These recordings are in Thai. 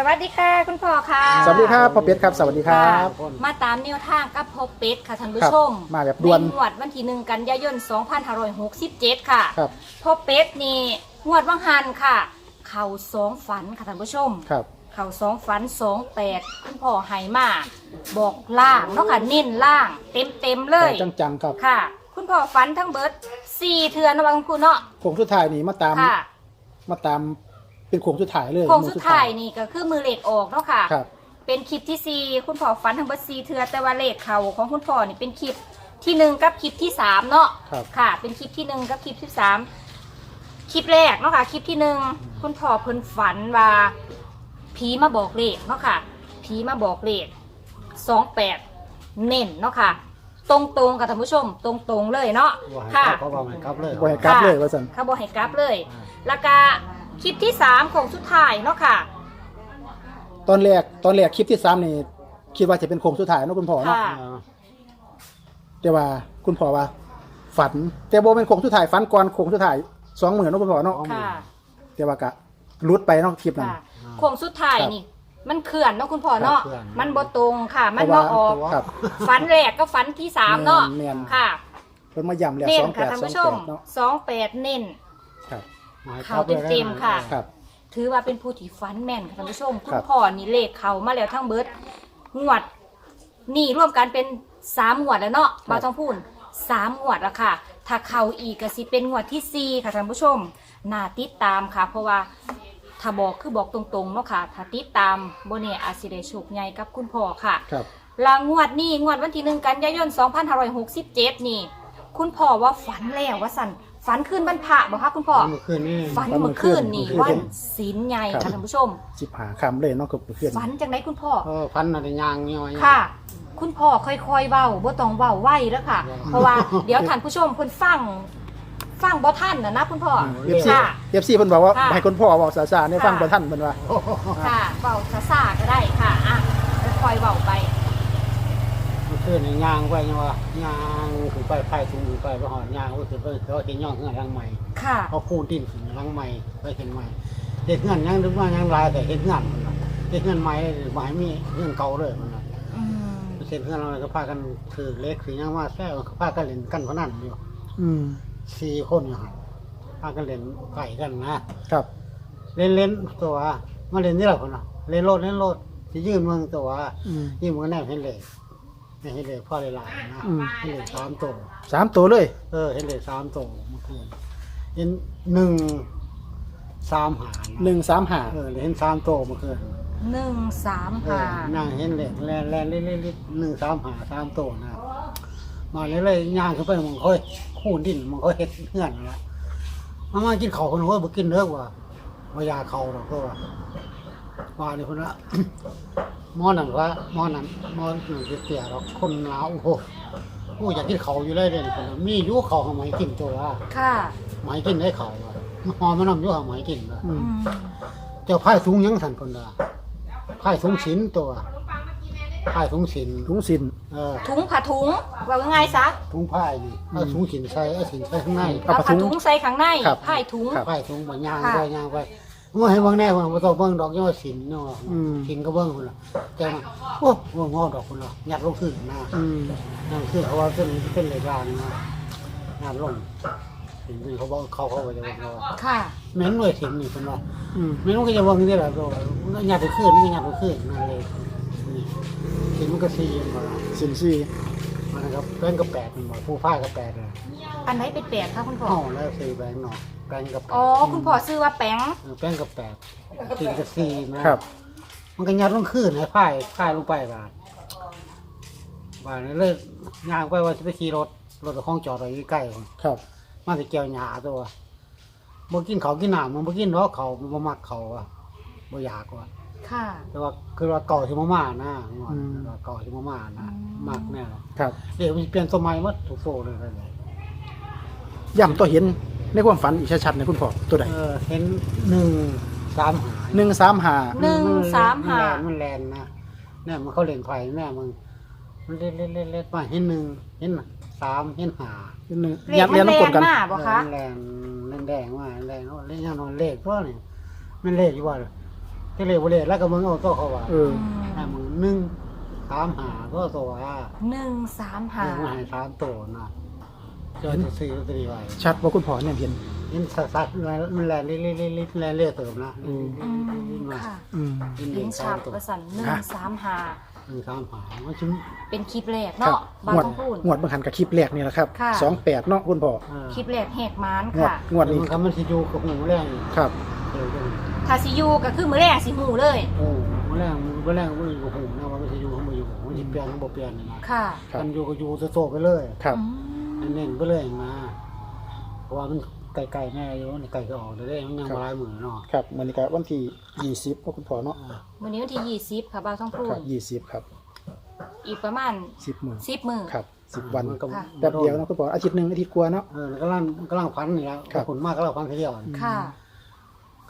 สวัสดีค่ะคุณพ่อค่ะ สวัสดีครับพ่อเป็ดครับ สวัสดีครับค่ะมาตามแนวทางกับพ่อเป็ดค่ะท่านผู้ชมครับมาแบบด่วนในงวดวันที่หนึ่งกันยายน 2567 ค่ะครับ พ่อเป็ดนี่งวดวังหันค่ะ เข่าสองฝันค่ะท่านผู้ชม ครับ เข่าสองฝันสองแปดคุณพ่อใหายมา บอกล่างเนาะค่ะเน้นล่าง เต็มเต็มๆเลยจังจังๆครับค่ะ คุณพ่อฝันทั้งเบิดสี่เทือนนะบางคุณเนาะโค้งสุดท้ายนี่มาตามค่ะ มาตาม เป็นโค้งสุดท้ายเลยโค้งสุดท้ายนี่ก็คือมือเหล็กออกเนาะค่ะ ครับ เป็นคลิปที่สี่คุณพ่อฝันทั้งเบิดสี่เทือแต่ว่าเลขเขาของคุณพ่อนี่เป็นคลิปที่หนึ่งกับคลิปที่สามเนาะครับค่ะ เป็นคลิปที่หนึ่งกับคลิปที่สามคลิปแรกเนาะค่ะ คลิปที่หนึ่งคุณพ่อเพิ่นฝันว่าผีมาบอกเลขเนาะค่ะผีมาบอกเลขสองแปดเน้นเนาะค่ะ ตรงๆค่ะท่านผู้ชม ตรงๆเลยเนาะว่าให้ค่ะ กลับเขาบอกให้กลับเลย บ่ให้กลับเลยว่าสันเขาบอกให้กราฟเลย แล้วก็ คลิปที่สามของสุดท้ายเนาะค่ะ ตอนแรกตอนแรกคลิปที่สามนี่คิดว่าจะเป็นโค้งสุดท้ายเนาะคุณพ่อเนาะค่ะเออแต่ว่าคุณพ่อว่า ฝัน แต่บ่เป็นโค้งสุดท้ายฝันก่อนโค้งสุดท้ายสองหมื่นเนาะคุณพ่อเนาะค่ะแต่ว่ากะรุดไปเนาะคลิปนั้น ค่ะโค้งสุดท้ายครับนี่ มันเขื่อนเนาะคุณพ่อเนาะครับเขื่อน มันบ่ตรงค่ะ มันเพบ่ราะว่าออกครับ ฝันแรกก็ฝันที่สามเนาะแม่น ค่ะ เพิ่นมาย้ำแล้วเน้สนองแปค่ะดท่านสองผู้ชแปมดเนาะ สองแปดเน้นครับให้ก เขาลับลยเต็มๆค่ะ ครับ ถือว่าเป็นผู้ที่ฝันแม่นค่ะท่านผู้ชม คุครัณบ พ่อนี่เลขเขามาแล้วทั้งเบิดงวด นี่ร่วมกันเป็นสามงวดแล้วเนาะบาต้องพูดสามงวดแล้วค่ะ ถ้าเขาอีกก็สิเป็นงวดที่สี่ค่ะท่านผู้ชมน่าติดตามค่ะ เพราะว่าถ้าบอกคือบอกตรงๆเนาะค่ะ ถ้าติดตามโบเน่อาจสิได้โชคใหญ่กับคุณพ่อค่ะ ครับ ลางวดนี่งวดวันที่หนึ่งกันยายน 2567 นี่ คุณพ่อว่าฝันแล้วว่าสัน ฝันขึ้นบรรพะบอกคะคุณพ่อเมื่อคืนนี้ฝันเมื่อคืนนี่เมื่อคืนวันศีลใหญ่ครัค่ะบท่านผู้ชม สิบหาคำเลยเนาะกับเพื่อนฝันจังไดคุณพ่อ เออพันอะไรยางย่อยค่ะ คุณพ่อค่อยๆเว้าบ่ต้องเว้าไวแล้วค่ะ เพราะว่าเดี๋ยวท่านผู้ชมเพิ่นฟัง ฟังบ่ทันนะนะคุณพ่อ เอฟซีค่ะ เอฟซีเพิ่นบอกว่าค่ะให้คุณพ่อบอกซาๆเนี่ยฟังค่ะบ่ทันเพิ่นว่า ค่ะเว้าซ่าๆก็ได้ค่ะ อะค่อยๆเว้าไป เมื่อคืนนี่ยางไปยังว่ายางขึ้นไปไฟสูงขึ้นไปไปหอดยางก็ขึ้นไปเขาเห็นย่องเงื่อนหลังใหม่ค่ะ เขาคูนดินขึ้นหลังใหม่ไปเห็นใหม่เห็นเงื่อนยังนึกว่ายังลายแต่เห็นเงื่อนมันน่ะเห็นเงื่อนใหม่หมายมีเงื่อนเก่าเลยมันน่ะอืมเห็นเงื่อนเราก็พากันถือเล็กถือยังว่าแซ่ก็พากันเล่นกันพนันอยู่อืมสี่คนอยู่ครับพากันเล่นไก่กันนะ ครับ เล่นเล่นตัวมาเล่นนี่แหละคนน่ะเล่นโลดเล่นโลดที่ยืนเมืองตัวอืม ยืนเมืองแน่เห็นเห ล็กเห็นเหล็กพ่อเลยหลายๆนะอืมเห็นเหล็กสามตัวสามตัวเลยเออเห็นเหล็กสามตัวเมื่อคืนเห็นหนึ่งสามหาหนึ่งสามหาเออเห็นสามตัวเมื่อคืนหนึ่งสามเอห้าอนั่งเห็นเหล็กแล่นแล่นเล่นเล่นหนึ่งสามหาสามตัวนะมาเลยเลยย่างขึ้นไปมึงค่อยคูนดินมึงค่อยเห็ดเงื่อนนั่นละมามากินเขาวคนหัวบ่กินเนื้อว่ะมายาเขาหรอกเพราะว่า ว่านี่คนละหมอนั่นว่าหมอนั่นหมอนั่นเสียหรอกคนลาวโอ้โหโอ้อยากกินเขาวอยู่เลยเด่นคนน่ะมีอยู่เขาทำไมกินตัวละค่ะหมายกินได้เขาอะหอมมันนำอยู่ทำไมกินละอือืมมเจ้าพายสูงยังสันคนละพายสูงศิลตัวพายสูงศิลถุงสิน เออถุงผ้าถุงว่าไงซะถุงพายนี่เอาสูงศิลใส่เอาศิลใส่ข้างใน เอาเอาผ้าผ้าถุงถุงใส่ข้างในครับผ้าถุง ครับพายสูงบนยางค่ะไปยางไป เมื่อให้เบิ่งแน่คนบ่ต้องเบิ่งดอกยังว่าศิลเนาะอืมศิลก็เบิ่งคนละแต่ว่าโอ้บ่งอดอกคนละยัดลงขึ้นนะอืมนั่นคือเขาว่าเป็นเป็นเหล็กรางนะงานลงถึงเป็นเขาบอกเขาเขาก็จะบอกว่าค่ะแม่นหน่วยสิงนี่คนว่า อืมแม่นมันก็จะวางนี่แหละตัวงานไปขึ้นนี่งานไปขึ้นนั่นเลยนี่สิงมันก็ซีมันมาสินซีมันนะ ครับแป้งก็แปดมันมาผู้พ่ายก็แปดเลยอันไหนเป็นแปดคะคุณพ่อห้องแล้วซีแบงค์หน่อยแป้งก็แปดอ๋อ คุณพ่อซื้อว่าแป้งเออแป้งก็แปดสิงก็ซีนะครับ มันก็ยัดลงขึ้นให้พ่ายพ่ายลงไปบาดบาดนี่เลยย่างไปว่าจะไปขี่รถรถของจอดอยู่ใกล้ๆครับ มาแต่เกี่ยวหญ้าตัวบ่กินเขาวกินหนามมันบ่กินเนาะเขามันบ่มักเขาอะบ่อยากว่ะ ค่ะ แต่ว่าคือว่าเก่าสิมามานะอืม ว่าเก่าสิมามานะอืมมักแน่เนาะครับเดี๋ยวมันสิเปลี่ยนสมัยหมดทุกโซ่เลยเลยย่ำตัวเห็นในความฝันอีกชัดๆในคุณพ่อตัวใดเออเห็นหนึ่งสามหาหนึ่งสามหาหนึ่งสามห้านแลนนะเนี่ยมันเขาเล่นไฟแม่มึงมันเล่นเล่นเล่นเล่นมาเห็นหนึ่งเห็นสามเห็นหาหนึ่งเลยัขบมัเรียนนน้ำกลแรงกัน มากบ่คะ เออแรงเล่นแดงว่าแรงเนาะเล่นยังนอนเลขเพราะนี่มันเลขอยู่ว่า ที่เรียกว่าเรียกแล้วก็มึงเอาตัวเขาว่าเออให้มึงหนึ่งสามหาก็ตัวว่าหนึ่งสามหาเรื่องมาให้สามตัวนะเจอจะซื้อลอตเตอรี่ไว้ชัดว่าคุณพ่อเนี่ยเห็นยินสัสๆมันแรงเรื่อยๆๆแรงเรื่อยเติมนะอืมอืมค่ะอืมยินลิ้นสาฉัมบตัวประสันหนึ่งฮะสามหาหนึ่งสามหามันชิ้นเป็นคลิปแรกครับเนาะบางงวดต้องพูดงวดบางหันกับคลิปแรกนี่แหละครับค่ะสองแปดเนาะคุณพ่อคลิปแรกแหกมานงวดค่ะงวดแต่นี้มันคำมันสิอยู่กับหูแรงครับเดี๋ยวจะ ถ้าสิอยูก็คือมือแรกสิหูเลย โอ้มือแรงมือแรงมือกับหูนะว่ามันสิอยู่เขามาอยู่มันสิเปลี่ยนบ่เปลี่ยนนะค่ะครับ มันอยู่ก็อยู่โตๆไปเลยครับ อืมเน้นๆไปเลยนะเพราะว่ามันไกลๆแน่อยู่มันไกลก็ออกได้มันยังบ่หลายมือเนาะครับมันนี้ก็วันที่ยี่สิบก็คุณพ่อเนาะวันนี้วันที่ยี่สิบค่ะบางต้องพูคดรับยี่สิบครับอีกประมาณสิบมือสิบมือครับสิบวันมันก็ค่ะ แป๊บเดียวเนาะคุณพ่ออาทิตย์หนึ่งอาทิตย์กว่าเนาะ เออแล้วก็ล่างก็ล่างพันนี่แล้วครับ ผลมากก็ล่างพันทีเดียวค่ะ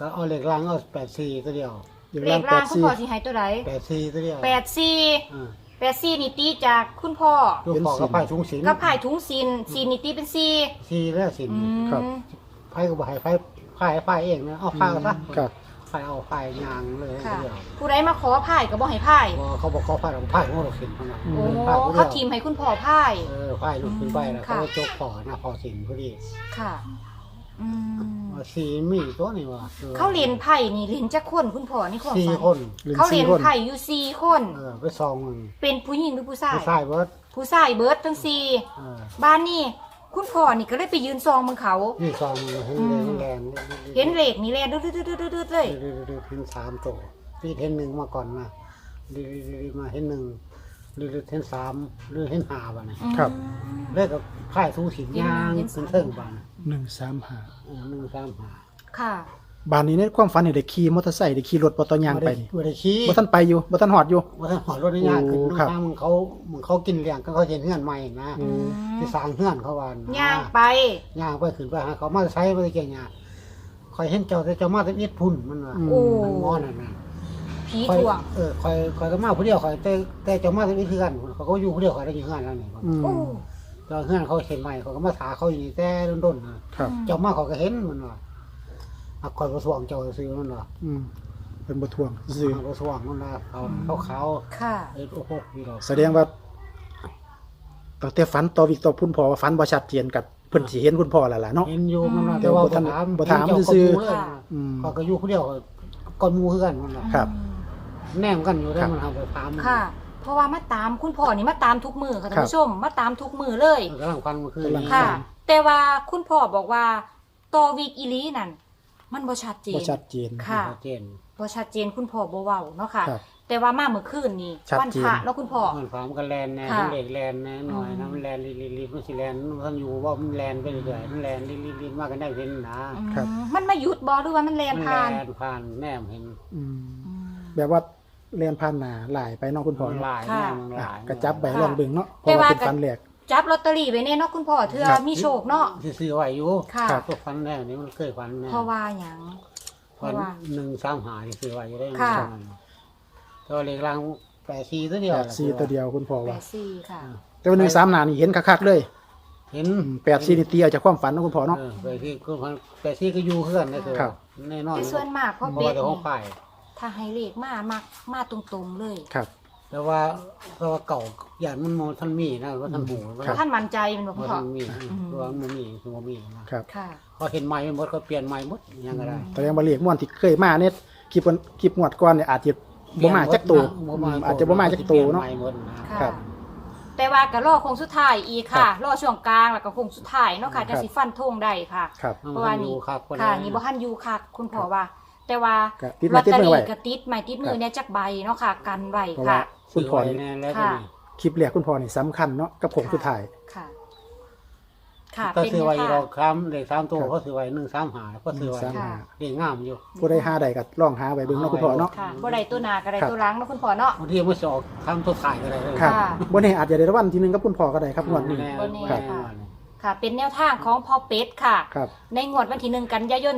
ก็เอาเหล็กล่างเอาแปดสี่ตัวเดียวอย่างเลล่างขแปล่างดคุณสี่พ่อสิให้ตัวไหนแปดสี่ตัวเดียวแปดสี่เออแปดสี่นี่ตีจากคุณพ่อลูกปอกกับไผ่ถุงสินกับผ่ายถุงซีนซีนนี่ตีเป็นสี่สี่แล้วสินอืมครับไผ่ก็บ่ให้ไผ่ไผ่ไผ่เองนะเอาไผ่เอาซะครับไผ่เอาไผ่ยางเลยค่ะตัวเดียวผู้ใดมาขอผ่ายก็บ่ให้ผ่ายพอเขาบอกเขาไผ่เอาไผ่ของเราสินเท่านั้นอืโอ้ไผ่ตัวเดีเขายวทีมให้คุณพ่อผ่าย เออไผ่ลูกขึ้นไปแล้วค่ะเขาก็จกพอนะพอสินพอดี ค่ะ อืม ว่าสี่มีตัวนี่ว่ะออเขาเรียนไผ่นี่เรียนจักคนคุณพ่อนี่ความสี่ฝันคนหรือเขาเรีสี่ยนคนไผ่อยู่สี่คน เออไปซองมันเป็นผู้หญิงหรือผู้ชาย ผู้ชายเบิร์ดผู้ชายเบิร์ดทั้งสี่เออบ้านนี่คุณพ่อนี่ก็เลยไปยืนซองมึงเขา นี่ซองมันเห็นเลยแรงเห็นเหล็กนี่แลดืดๆๆๆๆเลย ดืดๆๆเห็นสามตัวที่เห็นหนึ่งมาก่อนนะดืดๆๆมาเห็นหนึ่งดืดๆเห็นสามหรือเห็นห้าบ้านะครับ เลขกับค่ายสูงสินยางขึ้นเทิงบ้าน หนึ่งสามห้าเออหนึ่งสามห้าค่ะบ้านนี้ในความฝันนี่ได้ขี่มอเตอร์ไซค์ได้ขี่รถปอตอยางไปนี่บ่ได้ขี้บ่ท่านไปอยู่บ่ท่านหอดอยู่บ่ทันหอดรถได้ยากขึ้นโอ้น้ครับทางมึงเขามึงเขากินเลี้ยงก็เขาเห็นเฮือนใหม่นะอืม ที่สร้างเฮือนเขาว่านะย่างไป ย่างไปขึ้นไปหาเขามาใช้บ่ได้เก่งยากคอยเห็นเจ้าแต่เจ้ามาแต่เอ็ดพุ่นมันว่าโอ้ มันงอนน่ะนะผีคอยถ่วง เออคอยคอยก็มาผู้เดียวคอยแต่แต่เจ้ามาแต่เอ็ดคือกันเขาก็อยู่ผู้เดียวคอยได้อยู่เฮือนแล้วนี่อืมโอ้ เจ้าเฮือนเขาเห็นใหม่เขาก็มาถาเขาอยู่นี่แต่ด้นๆนะครับ เจ้ามาเขาก็เห็นมันว่าอะคอยบ่สว่างเจ้าซื้อมันว่าอืมเป็นบ่ทวงซื่อบ่สว่างมันว่าเขาขาวค่ะ ๆเอ็ดโอ้โหนี่ดอกแสดงว่าตั้งแต่ฝันต่อวิกต่อพุ่นพ่อว่าฝันบ่ชัดเจนกับเพิ่นสิเห็นคุณพ่อแล้วล่ะเนาะ เห็นอยู่มันว่าแต่แต่ว่าบ่ทันถามบ่ถามเห็นเจ้ซื่อๆก็ยู่เลยค่ะ อืม เขาก็อยู่ผู้เดียวก่อนหมู่คือกันมันว่าครับ แนมกันอยู่ได้ครับมันทำไปถามค่ะ เพราะว่ามาตามคุณพ่อนี่มาตามทุกมือค่ะท่านผู้ชมมาตามทุกมือเลย กำลังฟังมันคือกำลังค่ะ แต่ว่าคุณพ่อบอกว่าต่อวีกอีหลีนั่นมันบ่ชัดเจบ่นชัดเจน ค่ะ ชัดเจนบ่ชัดเจนคุณพ่อบ่เว้าเนาะค่ะ ครับ แต่ว่ามาเมื่อคืนนี่ชัดวันเจน พระเนาะคุณพ่อ มันฟ้ามันก็แลนแน่ค่ะ มันเด็กแลนแน่หน่อยนะมันแลนลิลิมันสิแลนมันอยู่ว่ามันแลนไปเรื่อยๆมันแลนลิลิมากกันได้เห็นนะอืมครับ มันมาหยุดบ่หรือว่ามันแลนมันผ่านแลนผ่านแนมเห็นอืม อืมแบบว่า เรียนผ่านหน้าหลายไปเนาะคุณพ่อมันเนาะหลายค่ะแนมมันหอะลายกระจับใบค่ะลองเบิ่งเนาะเพแต่ราะว่าว่าเป็นฝันแหลก จับลอตเตอรี่ไว้แน่เนาะคุณพ่อเทื่อครับ มีโชคเนาะที่ซื้อไว้อยู่ค่ะตัวฟันแน่นี่มันเคยฟันแน่เพราะว่าหยัง เพฟันราะว่าหนึ่งสามหาที่ซื้อไว้อยู่ได้ค่ะ ตัวเล็กลางแปดสี่ตัวเดียวแปดสี่ตัวเดียวคุณพ่อแปว่าดสี่ค่ะ แต่วันหนึ่งสามหนานี่เห็นคักๆเลยเห็นอืมแปดสี่นี่ตีเอาจากความฝันเนาะคุณพ่อเนาะ เออแปดสี่ก็พันแปดสี่ก็อยู่เพื่อนได้ตัวครับ แน่นอนแต่ส่วนมากพ่อเพเป็ราะดว่าแต่ห้องนี่ ฝ่าย ถ้าให้เลขมามักมาตรงๆเลยครับ แต่ว่าแต่ว่าเก่าอย่างมันโมท่านมีนะว่าท่านหูว่าครับ ท่านมั่นใจเป็นบ่ว่าพ่อท่านมีอืมว่ามันมีคือว่ามีนะครับค่ะเขาเห็นไม้หมดเขาเปลี่ยนไม้หมดยังก็ได้แสดงว่าเลขม่วนที่เคยมาเนี่ยคลิปวันคลิปงวดก่อนเนี่ยอาจจะบ่มาจักตัวบ่มาอาจจะบ่มาจักตัวเนาะ ปลี่ยไม้หมดนะค่ะครับแต่ว่าก็รอโคงสุดท้ายอีกค่ะรอช่วงกลางแล้วก็โคงสุดท้ายเนาะค่ะครัจะบสิฟันธงได้ค่ะ ครับ เพราะว่านี่ครับค่ะนี่บ่ทันอยู่ค่ะ คุณพ่อว่า แต่ว่าก็ติดลไม้อตติดเตอมือไว้รี่ก็ติดไม้ติดมือเนี่ยจักใบเนาะค่ะ กันไว้เพราะว่าค่ะ คุณพ่อซื้นี่ไว้แน่แล้วค่ะคลิปแรกคุณพ่อนี่สำคัญเนาะกับผมสุดท้าย ค่ะ ค่ะก็เป็นซื้อไว้เนี่ยเราค่ะคำเลขสามตัวครับ ก็ซื้อไว้หนึ่งสามหาก็ซื้อไว้หนึ่งสามค่ะเด็กงามอยู่ ผู้ใดหาใดก็ลองหาไว้เบิ่งเนาะคุณพ่อเนาะ ค่ะบ่ได้ตัวหน้าก็ได้ครับ ตัวหลังเนาะคุณพ่อเนาะ บางทีมันจะออกคำตัวถ่ายก็ได้เลยครับค่ะ บ่แน่อาจจะได้รางวัลที่หนึงกับคุณพ่อก็ได้ครับงวดนี้ แน่บ่แน่แน่ค่ะแน่ ค่ะ เป็นแนวทางของพ่อเป็ดค่ะ ครับ ในงวดวันที่หนึ่งกันยายน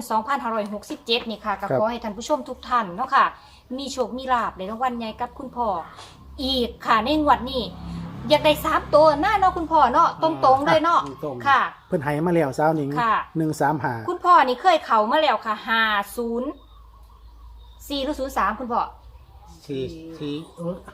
2567 นี่ค่ะก็ครับ ขอให้ท่านผู้ชมทุกท่านเนาะค่ะ มีโชค มีลาบในรางวัลใหญ่กับคุณพ่อ อีกค่ะ ในงวดนี้อยากได้สามตัวหน้าเนาะคุณพ่อเนาะตรงๆเลยเนาะ ตรงๆค่ะ เพิ่นให้มาแล้วสาวหนิงค่ะ135คุณพ่อนี่เคยเข้ามาแล้วค่ะ 50สี่หรือศูนย์สามคุณพ่อ สี่สี่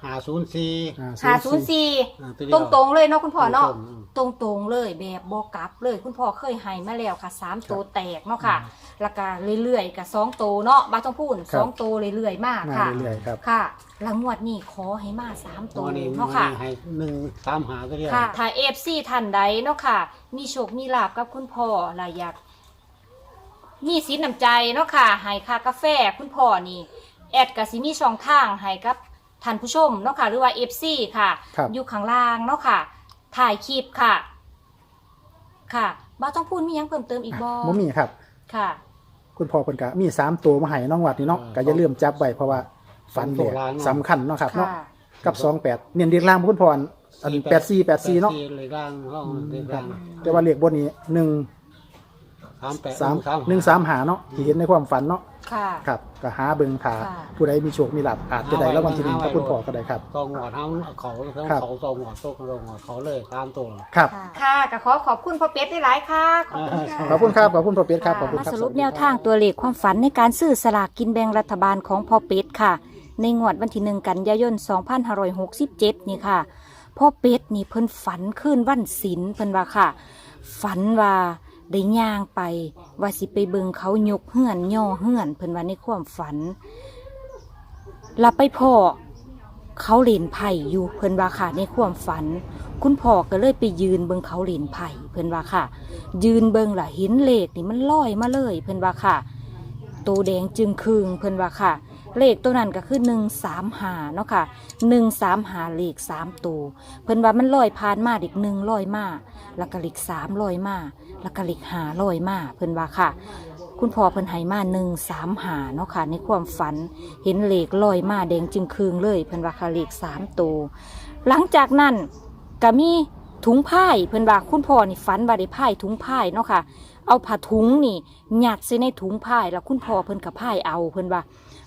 หาศูนย์สี่อ่าหาศูนย์สี่อ่าตัวเดีตยวรงตรงๆเลยเนาะคุณพ่อเนาะตรงๆตรงตรงๆเลยแบบบอกลับเลยคุณพ่อเคยให้มาแล้วค่ะสามตัวแตกเนาะค่ะแล้วก็เรื่อยๆกับสองตัวเนาะบาต้องพูดสองตัวเรื่อยๆมากมาค่ะเรื่อยๆครับค่ะรางวัลนี่ขอให้มาสามตัตัววนี้เนาะค่ะ ให้หนึ่งสามหาตัวเดียวค่ะถ้าเอฟซีท่านใดเนาะค่ะ มีโชค มีลาบกับคุณพ่อลาอยาก มีสินน้ำใจเนาะค่ะให้ค่ากาแฟคุณพ่อนี่ แอดกับสิมีช่องทางให้กับท่านผู้ชมเนาะค่ะหรือว่าเอฟซีค่ะ ครับ อยู่ข้างล่างเนาะค่ะ ถ่ายคลิปค่ะ ค่ะบ้าต้องพูดมีหยังเพิ่มเติมอีกบ่บ่มีครับ ค่ะ คุณพ่อเพิ่นก็มีสามตัวมาให้น้องวัดนี่เนาะก็อย่าลืมจับไว้เพราะว่าฝันเนี่ยสำคัญเนาะครับเนาะค่ะ กับ28เนียนเรียกล่างคุณพ่ออันอัน84 84เนาะ เลยร่างห้องเลยครัร่าบงแต่ว่าเลขบนนี้1 สามแปด3 1 3หาเนาะที่เห็นในความฝันเนาะค่ะ ครับก็หาเบิ่งถ้าค่ะ ผู้ใดมีโชคมีลาภอาจจะได้รางวัลที่หนึ่งกับคุณพ่อก็ได้ครับ ตองหอดทั้งเขาทั้งครับ เขาตองหอดโต๊ะตองหอดเขาเลยตามตัวครับ ค่ะก็ขอขอบคุณพ่อเป็ดได้หลายๆค่ะ ขอบคุณค่ะ ขอบคุณครับ ขอบคุณพ่อเป็ดครับ ขอบคุณมาครับ สรุปแนวทางตัวเลขความฝันในการซื้อสลากกินแบ่งรัฐบาลของพ่อเป็ดค่ะ ในงวดวันที่หนึ่งกันยายน 2567 นี่ค่ะ พ่อเป็ดนี่เพิ่นฝันขึ้นวันศิลเพิ่นว่าค่ะ ฝันว่า ได้ย่างไป ว่าสิไปเบิงเขายกเฮือนย่อเฮือนเพิ่นว่าในความฝันล้วไปพ่อเขาเล่นไผ่อยู่เพิ่นว่าค่ะในความฝัน คุณพ่อก็เลยไปยืนเบิงเขาเล่นไผ่เพิ่นว่าค่ะ ยืนเบิงล่ะเห็นเลขนี่มันลอยมาเลย เพิ่นว่าค่ะโตแดงจึงคืงเพิ่นว่าค่ะ เลขตัวนั้นก็คือหนึ่งสามหาเนาะค่ะหนึ่งสามหาเลขสามตัวเพิ่นว่ามันลอยผ่านมาเด็กหนึ่งลอยมาแล้วก็เลขสามลอยมา แล้วก็เลขหาลอยมาเพิ่นว่าค่ะ คุณพ่อเพิ่นให้มาหนึ่งสามหาเนาะค่ะ ในความฝันเห็นเหลขลอยมาแดงจึงคืงเลยเพิ่นว่าค่ะเลขสามตัวหลังจากนั้นก็มีถุงผ้ายเพิ่นว่าคุณพ่อนี่ฝันว่าได้ผ้ายถุงผ้ายเนาะค่ะ เอาผ้าถุงนี่หยัดใส่ในถุงผ้ายแล้วคุณพ่อเพิ่นก็ผ้ายเอาเพิ่นว่า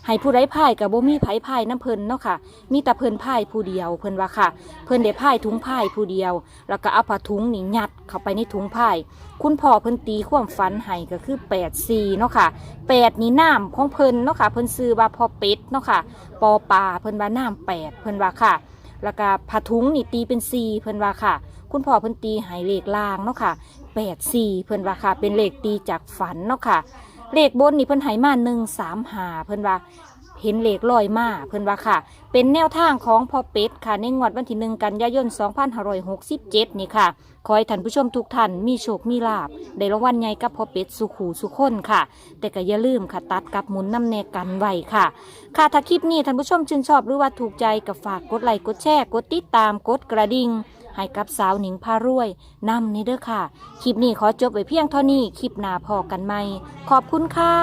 ให้ผู้ใดพ่ายกับบ่มีไผพ่ายน้ำเพิ่นเนาะค่ะ มีแต่เพลินพ่ายผู้เดียวเพลินว่าค่ะ เพลินได้พ่ายถุงพ่ายผู้เดียว แล้วก็เอาผ้าถุงนี่ยัดเข้าไปในถุงพ่าย คุณพ่อเพลินตีความฝันให้ก็คือ8 4เนาะค่ะ8นี่น้ำของเพลินเนาะค่ะ เพลินซื้อว่าพ่อเป็ดเนาะค่ะปอปลาเพลินว่าน้ำแปดเพลินว่าค่ะ แล้วก็ผ้าถุงนี่ตีเป็น4เพลินว่าค่ะ คุณพ่อเพลินตีให้เลขล่างเนาะค่ะ8 4เพิ่นว่าค่ะเป็นเลขตีจากฝันเนาะค่ะ เลขบนนี่เพิ่นให้มา1 3 5เพิ่นว่าเห็นเลขลอยมาเพิ่นว่าค่ะ เป็นแนวทางของพ่อเป็ดค่ะในงวดวันที่หนึ่งกันยายน 2567 นี่ค่ะ ขอให้ท่านผู้ชมทุกท่านมีโชค มีลาบได้รางวัลใหญ่กับพ่อเป็ดสุขูสุขคนค่ะ แต่ก็อย่าลืมค่ะ ตัดกับหมุนน้ำแนกันไว้ค่ะ ค่ะถ้าคลิปนี้ท่านผู้ชมชื่นชอบหรือว่าถูกใจก็ฝากกดไลค์กดแชร์กดติดตามกดกระดิ่ง ให้กับสาวหนิงพารวยนำนี่เด้อค่ะ คลิปนี้ขอจบไว้เพียงเท่านี้ คลิปหน้าพอกันไหมขอบคุณค่ะ